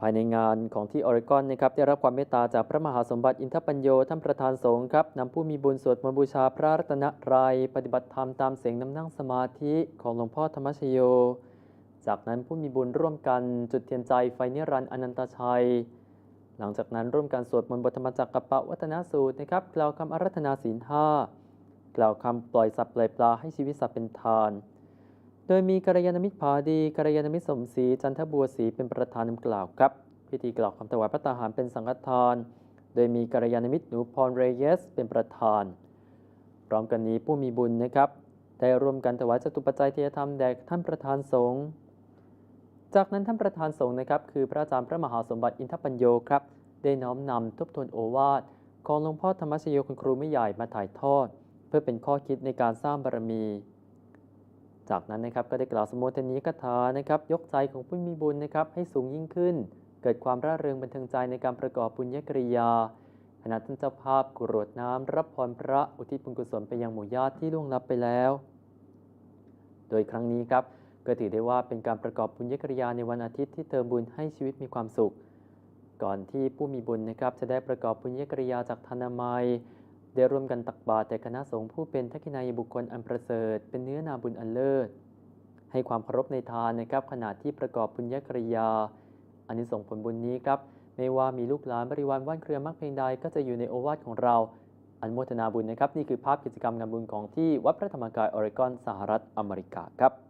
ภายในงานของที่ออริกอนนะครับได้รับความเมตตาจากพระมหาสมบัติอินทปัญโยท่านประธานสงฆ์ครับนำผู้มีบุญสวดมนต์บูชาพระรัตนตรัยปฏิบัติธรรมตามเสียงน้ำนั่งสมาธิของหลวงพ่อธรรมชโย จากนั้นผู้มีบุญร่วมกันจุดเทียนใจไฟนิรันดร์อนันตชัย หลังจากนั้นร่วมกันสวดมนต์บทธรรมจักรกับปะวัฒนสูตรนะครับกล่าวคำอารัธนาศีลห้ากล่าวคำปล่อยสัตว์ปล่อยปลาให้ชีวิตสัตว์เป็นทาน โดยมีกัลยาณมิตรผาดีกัลยาณมิตรสมศรีจันทบัวศรีเป็นประธานนำกล่าวครับ พิธีกล่าวคำถวายพระตาหารเป็นสังฆทาน โดยมีกัลยาณมิตรหนูพรเรเยส เป็นประธาน พร้อมกันนี้ผู้มีบุญนะครับได้ร่วมกันถวายจตุปัจจัยเทียธรรมแด่ท่านประธานสงฆ์จากนั้นท่านประธานสงฆ์นะครับ คือพระอาจารย์พระมหาสมบัติอินทปัญโยครับ ได้น้อมนำทบทวนโอวาทของหลวงพ่อธรรมชโยคุณครูไม่ใหญ่มาถ่ายทอด เพื่อเป็นข้อคิดในการสร้างบารมี จากนั้นนะครับก็ได้กล่าวสมโภชนียกถานะครับยกใจของผู้มีบุญนะครับให้สูงยิ่งขึ้น เกิดความร่าเริงบันเทิงใจในการประกอบบุญญกริยาขณะท่านเจ้าภาพกรวดน้ำรับพรพระอุทิศบุญกุศลไปยังหมู่ญาติที่ล่วงลับไปแล้ว โดยครั้งนี้ครับก็ถือได้ว่าเป็นการประกอบบุญญกริยาในวันอาทิตย์ที่เติมบุญให้ชีวิตมีความสุข ก่อนที่ผู้มีบุญนะครับจะได้ประกอบบุญญกริยาจากธนามัย ได้ร่วมกันตักบาตรแต่คณะสงฆ์ผู้เป็นทักษิณายบุคคลอันประเสริฐ เป็นเนื้อนาบุญอันเลิศ ให้ความเคารพในทานนะครับขณะที่ประกอบบุญญกริยาอันนี้ส่งผลบุญนี้ครับไม่ว่ามีลูกหลานบริวารว่านเครือมากเพียงใดก็จะอยู่ในโอวาทของเราอันโมทนาบุญนะครับ นี่คือภาพกิจกรรมงานบุญของที่วัดพระธรรมกายออริกอนสหรัฐอเมริกาครับ